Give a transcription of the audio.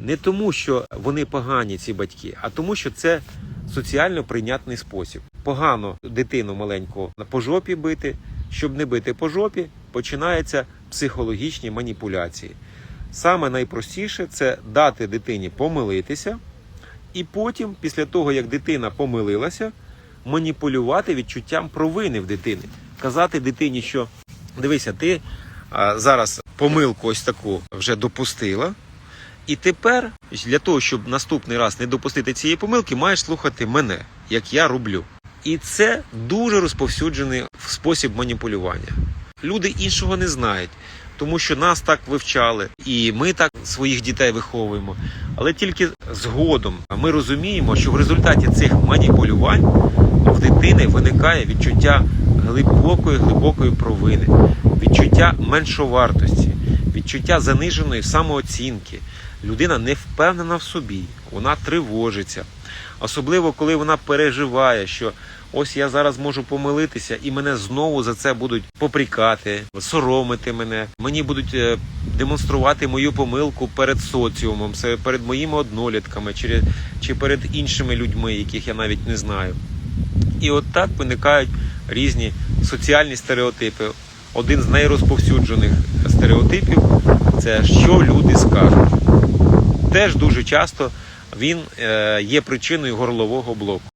Не тому, що вони погані, ці батьки, а тому, що це соціально прийнятний спосіб. Погано дитину маленьку по жопі бити. Щоб не бити по жопі, починаються психологічні маніпуляції. Саме найпростіше це дати дитині помилитися, і потім, після того, як дитина помилилася, маніпулювати відчуттям провини в дитини. Казати дитині, що дивися, ти зараз помилку ось таку вже допустила. І тепер, для того, щоб наступний раз не допустити цієї помилки, маєш слухати мене, як я роблю. І це дуже розповсюджений спосіб маніпулювання. Люди іншого не знають, тому що нас так вивчали, і ми так своїх дітей виховуємо. Але тільки згодом ми розуміємо, що в результаті цих маніпулювань в дитини виникає відчуття глибокої, глибокої провини, відчуття меншовартості, відчуття заниженої самооцінки. Людина не впевнена в собі, вона тривожиться. Особливо, коли вона переживає, що ось я зараз можу помилитися, і мене знову за це будуть попрікати, соромити мене. Мені будуть е, демонструвати мою помилку перед соціумом, перед моїми однолітками, чи, чи перед іншими людьми, яких я навіть не знаю. І от так виникають різні соціальні стереотипи. Один з найрозповсюджених стереотипів це що люди скажуть. Теж дуже часто він е, є причиною горлового блоку.